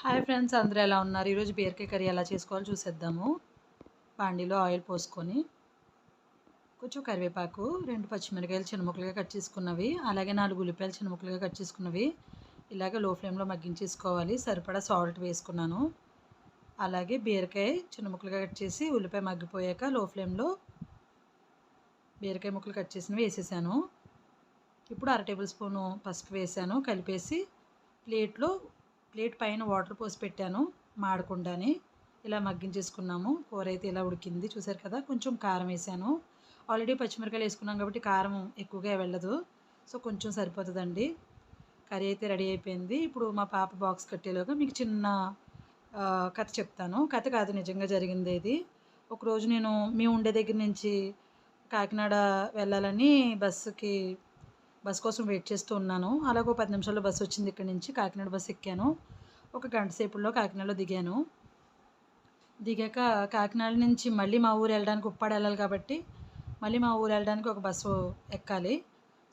Hi friends అందరూ ఎలా ఉన్నారు? ఈరోజు బీరకాయ కర్రీ ఎలా చేసుకోవాలో చూసేద్దాము. బాండీలో ఆయిల్ పోసుకొని కొంచెం కరివేపాకు రెండు పచ్చిమిరకాయలు చిన్న ముక్కలుగా కట్ చేసుకున్నవి అలాగే నాలుగు ఉల్లిపాయలు చిన్న ముక్కలుగా కట్ చేసుకున్నవి ఇలాగే లో ఫ్లేమ్లో మగ్గించేసుకోవాలి. సరిపడా సాల్ట్ వేసుకున్నాను. అలాగే బీరకాయ చిన్న ముక్కలుగా కట్ చేసి ఉల్లిపాయ మగ్గిపోయాక లో ఫ్లేమ్లో బీరకాయ ముక్కలు కట్ చేసినవి వేసేసాను. ఇప్పుడు అర టేబుల్ స్పూను పసుపు వేసాను. కలిపేసి ప్లేట్లో ప్లేట్ పైన వాటర్ పోసి పెట్టాను మాడకుండానే. ఇలా మగ్గించేసుకున్నాము. కూర అయితే ఇలా ఉడికింది. చూసారు కదా? కొంచెం కారం వేసాను. ఆల్రెడీ పచ్చిమిరకాయలు వేసుకున్నాం కాబట్టి కారం ఎక్కువగా వెళ్ళదు. సో కొంచెం సరిపోతుందండి. కర్రీ అయితే రెడీ అయిపోయింది. ఇప్పుడు మా పాప బాక్స్ కట్టేలోగా మీకు చిన్న కథ చెప్తాను. కథ కాదు నిజంగా జరిగింది ఇది. ఒకరోజు నేను మేము ఉండే దగ్గర నుంచి కాకినాడ వెళ్ళాలని బస్సుకి బస్ కోసం వెయిట్ చేస్తూ ఉన్నాను. అలాగే ఒక పది నిమిషాల్లో బస్సు వచ్చింది ఇక్కడి నుంచి. కాకినాడ బస్సు ఎక్కాను. ఒక గంట సేపుల్లో కాకినాడలో దిగాను. దిగాక కాకినాడ నుంచి మళ్ళీ మా ఊరు వెళ్ళడానికి ఉప్పాడు వెళ్ళాలి కాబట్టి మళ్ళీ మా ఊరు వెళ్ళడానికి ఒక బస్సు ఎక్కాలి.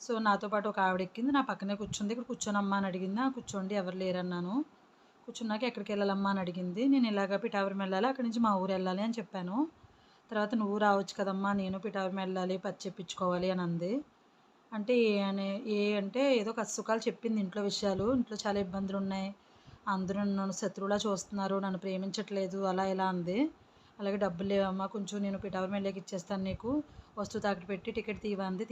సో నాతో పాటు ఒక ఆవిడ ఎక్కింది. నా పక్కనే కూర్చుంది. ఇక్కడ కూర్చోనమ్మా అని అడిగింది. కూర్చోండి. ఎవరు లేరన్నాను. కూర్చున్నాక ఎక్కడికి వెళ్ళాలమ్మా అని అడిగింది. నేను ఇలాగ పిఠావరం వెళ్ళాలి? అక్కడి నుంచి మా ఊరు వెళ్ళాలి అని చెప్పాను. తర్వాత నువ్వు రావచ్చు కదమ్మా. నేను పిఠావరం వెళ్ళాలి. పచ్చి చెప్పించుకోవాలి అని అంది. అంటే ఏ అనే ఏ అంటే ఏదో కష్టసుఖాలు చెప్పింది ఇంట్లో విషయాలు. ఇంట్లో చాలా ఇబ్బందులు ఉన్నాయి. అందరూ నన్ను శత్రువులా చూస్తున్నారు. నన్ను ప్రేమించట్లేదు. అలా ఇలా అంది. అలాగే డబ్బులు లేవమ్మా కొంచెం నేను పిటావర్ వెళ్ళాక ఇచ్చేస్తాను నీకు. వస్తువు తాకట్టు పెట్టి టికెట్ తీవా అంది